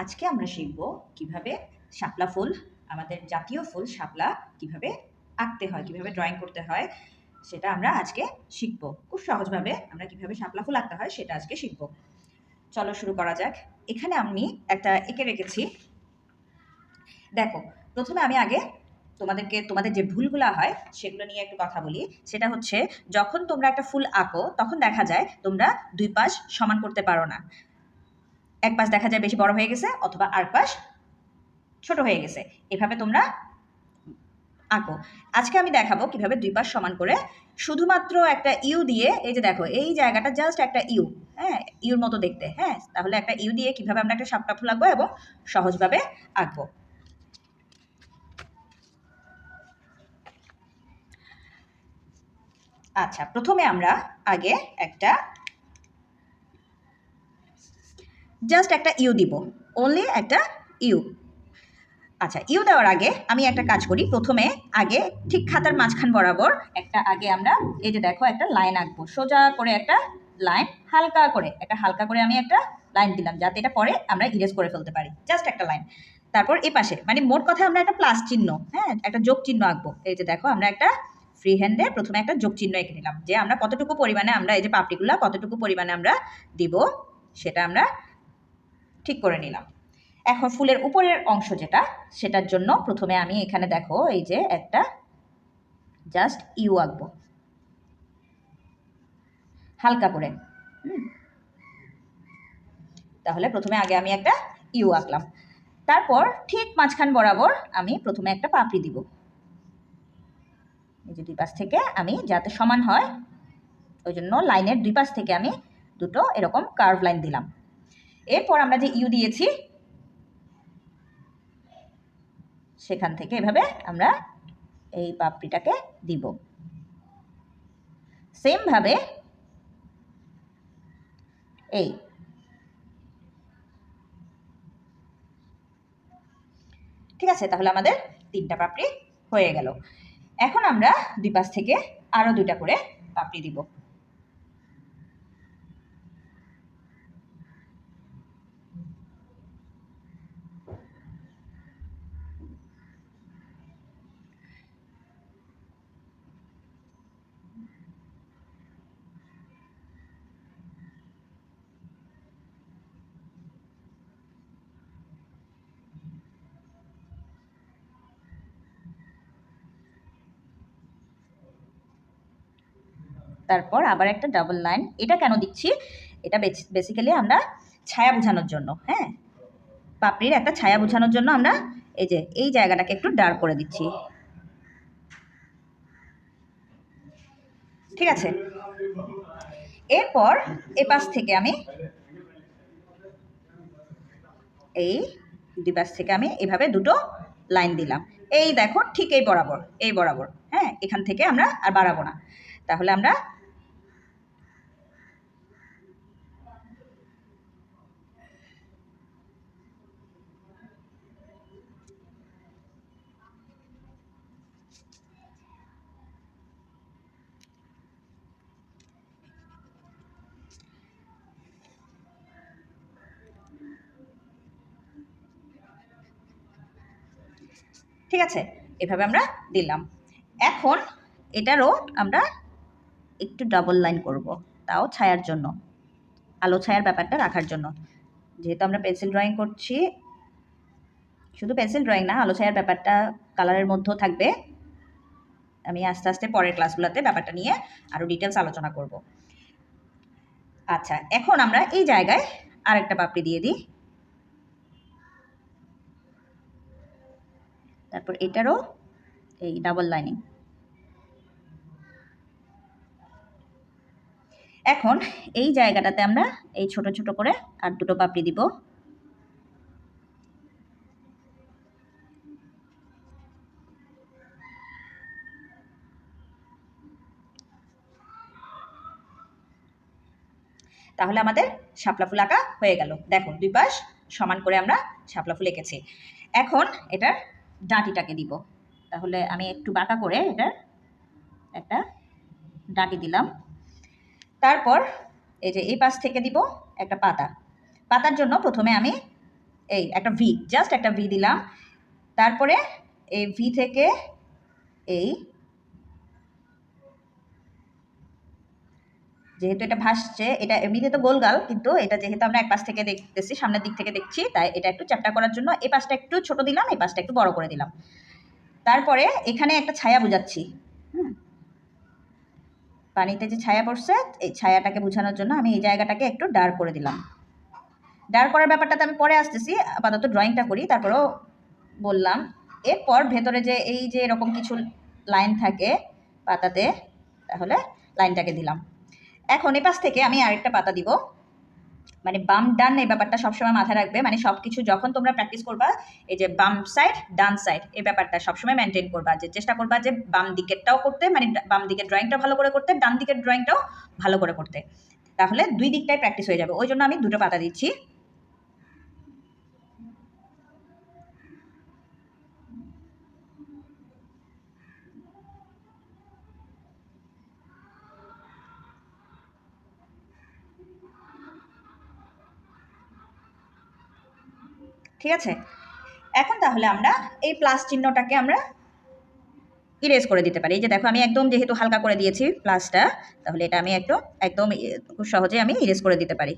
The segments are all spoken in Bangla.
আজকে আমরা শিখব কীভাবে শাপলা ফুল, আমাদের জাতীয় ফুল শাপলা কীভাবে আঁকতে হয়, কীভাবে ড্রয়িং করতে হয়, সেটা আমরা আজকে শিখব। খুব সহজভাবে আমরা কীভাবে শাপলা ফুল আঁকতে হয় সেটা আজকে শিখব। চলো শুরু করা যাক। এখানে আমি একটা এঁকে রেখেছি। দেখো, প্রথমে আমি আগে তোমাদেরকে, তোমাদের যে ভুলগুলো হয় সেগুলো নিয়ে একটু কথা বলি। সেটা হচ্ছে, যখন তোমরা একটা ফুল আঁকো, তখন দেখা যায় তোমরা দুই পাশ সমান করতে পারো না। এক পাশ দেখা যায় বেশি বড় হয়ে গেছে অথবা আর পাশ ছোট হয়ে গেছে। এভাবে তোমরা আঁকো। আজকে আমি দেখাবো কীভাবে দুই পাশ সমান করে শুধুমাত্র একটা ইউ দিয়ে, এই যে দেখো, এই জায়গাটা জাস্ট একটা ইউ হ্যাঁ ইউর মতো দেখতে হ্যাঁ তাহলে একটা ইউ দিয়ে কীভাবে আমরা একটা সাপটা ফুল আঁকবো এবং সহজভাবে আঁকবো। আচ্ছা প্রথমে আমরা আগে একটা জাস্ট একটা ইউ দিব অনলি একটা ইউ। আচ্ছা ইউ দেওয়ার আগে আমি একটা কাজ করি। প্রথমে আগে ঠিক খাতার মাঝখান বরাবর একটা আগে আমরা এই যে দেখো একটা লাইন আঁকবো। সোজা করে একটা লাইন, হালকা করে, একটা হালকা করে আমি একটা লাইন দিলাম যাতে এটা পরে আমরা ইরেজ করে ফেলতে পারি। জাস্ট একটা লাইন। তারপর এ পাশে মানে মোট কথা আমরা একটা প্লাস চিহ্ন হ্যাঁ একটা যোগ চিহ্ন আঁকবো। এই যে দেখো, আমরা একটা ফ্রি হ্যান্ডে প্রথমে একটা যোগ চিহ্ন এঁকে নিলাম, যে আমরা কতটুকু পরিমাণে আমরা এই যে পাপড়িগুলো কতটুকু পরিমাণে আমরা দিব, সেটা আমরা ঠিক করে নিলাম। এখন ফুলের উপরের অংশ যেটা, সেটার জন্য প্রথমে আমি এখানে দেখো এই যে একটা জাস্ট ইউ আঁকবো। হালকা করে। তাহলে প্রথমে আগে আমি একটা ইউ আঁকলাম। তারপর ঠিক মাঝখান বরাবর আমি প্রথমে একটা পাপড়ি দিব। এই যে দুই পাশ থেকে আমি যাতে সমান হয়, ওই জন্য লাইনের দুই পাশ থেকে আমি দুটো এরকম কার্ভ লাইন দিলাম। এরপর আমরা যে ইউ দিয়েছি, সেখান থেকে এভাবে আমরা এই পাপড়িটাকে দিব। সেমভাবে এই ঠিক আছে, তাহলে আমাদের তিনটা পাপড়ি হয়ে গেল। এখন আমরা দুই পাশ থেকে আরও দুইটা করে পাপড়ি দিব। তারপর আবার একটা ডাবল লাইন এটা কেন দিচ্ছি? এটা বেসিক্যালি আমরা ছায়া বোঝানোর জন্য হ্যাঁ? পাপড়ির একটা ছায়া বোঝানোর জন্য আমরা এই যে, এই জায়গাটাকে একটু ডার্ক করে দিচ্ছি। ঠিক আছে? এরপর এ পাশ থেকে আমি এই দুই পাশ থেকে আমি এভাবে দুটো লাইন দিলাম। এই দেখো, ঠিক এই বরাবর এই বরাবর হ্যাঁ? এখান থেকে আমরা আর বাড়াবো না। তাহলে আমরা ঠিক আছে? এভাবে আমরা দিলাম। এখন এটারও আমরা একটু ডাবল লাইন করব, তাও ছায়ার জন্য, আলো ছায়ার ব্যাপারটা রাখার জন্য। যেহেতু আমরা পেন্সিল ড্রয়িং করছি, শুধু পেন্সিল ড্রয়িং না, আলো ছায়ার ব্যাপারটা কালারের মধ্যেও থাকবে। আমি আস্তে আস্তে পরের ক্লাসগুলোতে ব্যাপারটা নিয়ে আরও ডিটেলস আলোচনা করব। আচ্ছা এখন আমরা এই জায়গায় আরেকটা পাপড়ি দিয়ে দিই। তারপর এটারও এই ডাবল লাইনিং এখন এই জায়গাটাতে আমরা এই ছোট ছোট করে আর দুটো পাপড়ি দিব। তাহলে আমাদের শাপলা ফুল আঁকা হয়ে গেল। দেখো দুই পাশ সমান করে আমরা শাপলা ফুল এঁকেছি। এখন এটার ডাঁটিটাকে দিব। তাহলে আমি একটু বাঁকা করে এটার একটা ডাঁটি দিলাম। তারপর এই যে এই পাশ থেকে দিব একটা পাতা। পাতার জন্য প্রথমে আমি এই একটা ভি জাস্ট একটা ভি দিলাম। তারপরে এই ভি থেকে এই যেহেতু এটা ভাসছে, এটা এমনিতে তো গোলগাল, কিন্তু এটা যেহেতু আমরা এক পাশ থেকে দেখতেছি, সামনের দিক থেকে দেখছি, তাই এটা একটু চ্যাপ্টা করার জন্য এই পাশটা একটু ছোট দিলাম এই পাশটা একটু বড় করে দিলাম। তারপরে এখানে একটা ছায়া বুঝাচ্ছি পানিতে যে ছায়া পড়ছে, এই ছায়াটাকে বোঝানোর জন্য আমি এই জায়গাটাকে একটু ডার্ক করে দিলাম। ডার্ক করার ব্যাপারটাতে আমি পরে আসতেছি, আপাতত ড্রয়িংটা করি, তারপরেও বললাম। এরপর ভেতরে যে এই যে এরকম কিছু লাইন থাকে পাতাতে, তাহলে লাইনটাকে দিলাম। এখন এ পাশ থেকে আমি আরেকটা পাতা দিব। মানে বাম ডান এই ব্যাপারটা সবসময় মাথায় রাখবে। মানে সব কিছু যখন তোমরা প্র্যাকটিস করবা, এই যে বাম সাইড ডান সাইড এই ব্যাপারটা সবসময় মেনটেন করবা। যে চেষ্টা করবা যে বাম দিকেরটাও করতে মানে বাম দিকের ড্রয়িংটা ভালো করে করতে, ডান দিকের ড্রয়িংটাও ভালো করে করতে। তাহলে দুই দিকটাই প্র্যাকটিস হয়ে যাবে। ওই জন্য আমি দুটো পাতা দিচ্ছি। ঠিক আছে? এখন তাহলে আমরা এই প্লাস চিহ্নটাকে আমরা ইরেজ করে দিতে পারি। এই যে দেখো, আমি একদম যেহেতু হালকা করে দিয়েছি প্লাসটা তাহলে এটা আমি একটু একদম খুব সহজে আমি ইরেজ করে দিতে পারি।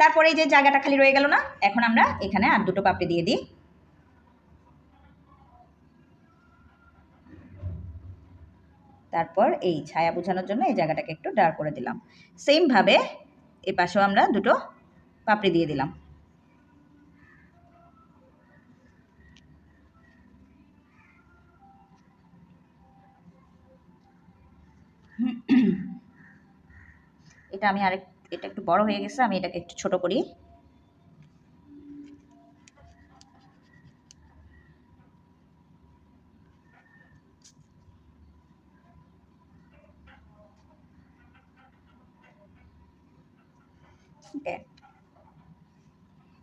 তারপরে এই যে জায়গাটা খালি রয়ে গেল না, এখন আমরা এখানে আর দুটো পাপড়ি দিয়ে দিই। তারপর এই ছায়া বোঝানোর জন্য এই জায়গাটাকে একটু ডার্ক করে দিলাম। সেমভাবে এ পাশেও আমরা দুটো পাপড়ি দিয়ে দিলাম। এটা আমি আরেক, এটা একটু বড় হয়ে গেছে, আমি এটাকে একটু ছোট করি। ওকে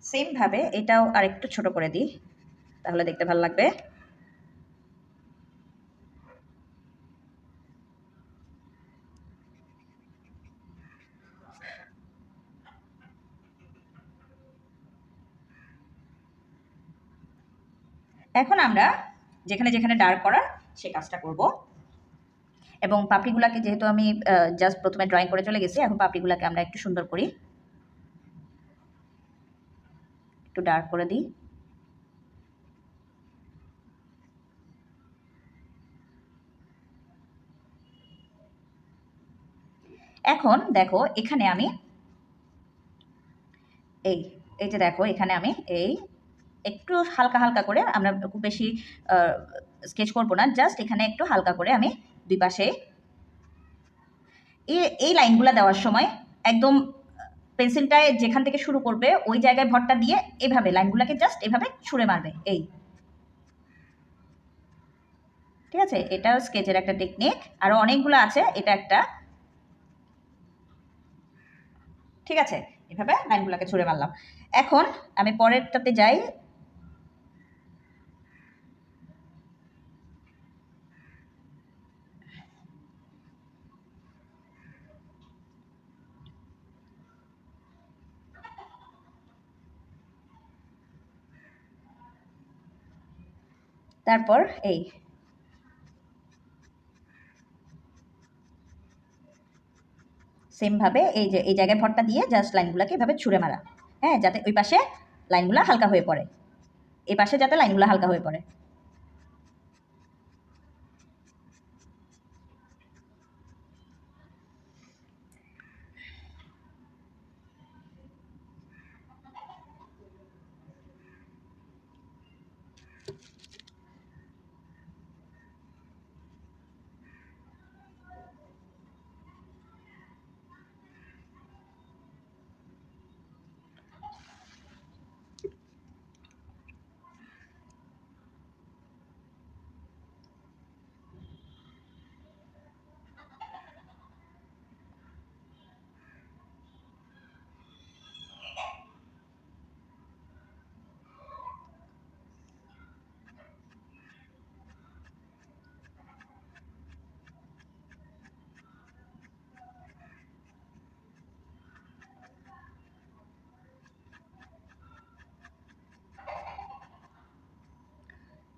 সেমভাবে এটাও আরেকটু ছোট করে দিই, তাহলে দেখতে ভালো লাগবে। এখন আমরা যেখানে যেখানে ডার্ক করার সে কাজটা করব। এবং পাপড়িগুলাকে যেহেতু আমি জাস্ট প্রথমে ড্রয়িং করে চলে গেছি, এখন পাপড়িগুলাকে আমরা একটু সুন্দর করি। একটু ডার্ক করে দিই। এখন দেখো এখানে আমি এই এই যে দেখো এখানে আমি এই একটু হালকা হালকা করে আমরা খুব বেশি স্কেচ করব না জাস্ট এখানে একটু হালকা করে আমি দুই পাশে এই লাইনগুলো দেওয়ার সময় একদম পেন্সিলটায় যেখান থেকে শুরু করবে, ওই জায়গায় ভরটা দিয়ে এভাবে লাইনগুলোকে জাস্ট এভাবে ছুঁড়ে মারবে, এই। ঠিক আছে? এটাও স্কেচের একটা টেকনিক আরও অনেকগুলো আছে, এটা একটা। ঠিক আছে? এভাবে লাইনগুলোকে ছুঁড়ে মারলাম। এখন আমি পরেরটাতে যাই। তারপর এই। সেমভাবে এই যে, এই জায়গায় ভরটা দিয়ে জাস্ট লাইনগুলোকে এভাবে ছুঁড়ে মারা। হ্যাঁ যাতে ওই পাশে লাইনগুলো হালকা হয়ে পড়ে। এই পাশে যাতে লাইনগুলো হালকা হয়ে পড়ে।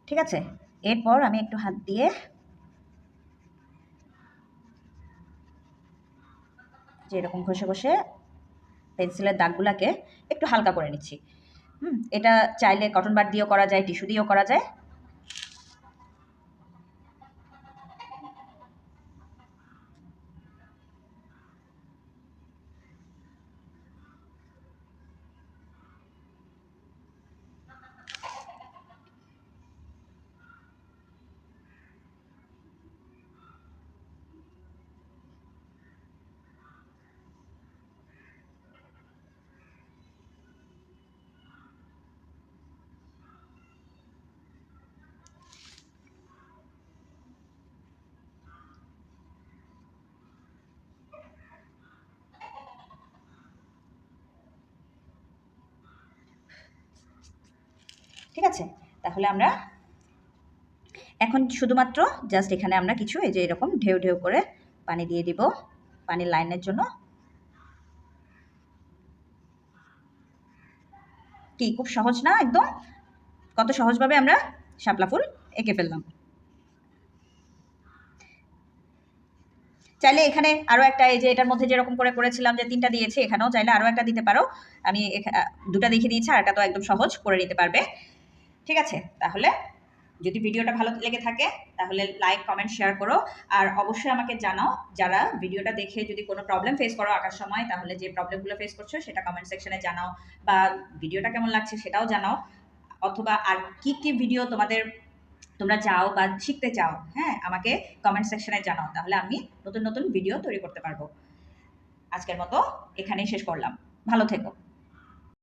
ঠিক আছে? এরপর আমি একটু হাত দিয়ে যে এরকম ঘষে ঘষে পেন্সিলের দাগগুলাকে একটু হালকা করে নিচ্ছি। হুম, এটা চাইলে কটন বার দিয়েও করা যায় টিস্যু দিয়েও করা যায়। ঠিক আছে? তাহলে আমরা এখন শুধুমাত্র জাস্ট এখানে আমরা কিছু এই যে এরকম ঢেউ ঢেউ করে পানি দিয়ে দিব, পানির লাইনের জন্য। কি, খুব সহজ না একদম? কত সহজভাবে আমরা শাপলা ফুল এঁকে ফেললাম। চাইলে এখানে আরও একটা এই যে এটার মধ্যে যেরকম করে করেছিলাম যে তিনটা দিয়েছি, এখানেও চাইলে আরও একটা দিতে পারো। আমি দুটা দেখিয়ে দিয়েছি, আর একটা তো একদম সহজ করে নিতে পারবে। ঠিক আছে? তাহলে যদি ভিডিওটা ভালো লেগে থাকে, তাহলে লাইক কমেন্ট শেয়ার করো। আর অবশ্যই আমাকে জানাও যারা ভিডিওটা দেখে যদি কোনো প্রবলেম ফেস করো আঁকার সময়, তাহলে যে প্রবলেমগুলো ফেস করছ সেটা কমেন্ট সেকশনে জানাও। বা ভিডিওটা কেমন লাগছে সেটাও জানাও। অথবা আর কি কি ভিডিও তোমাদের, তোমরা চাও বা শিখতে চাও হ্যাঁ আমাকে কমেন্ট সেকশনে জানাও। তাহলে আমি নতুন নতুন ভিডিও তৈরি করতে পারব। আজকের মতো এখানেই শেষ করলাম। ভালো থেকো।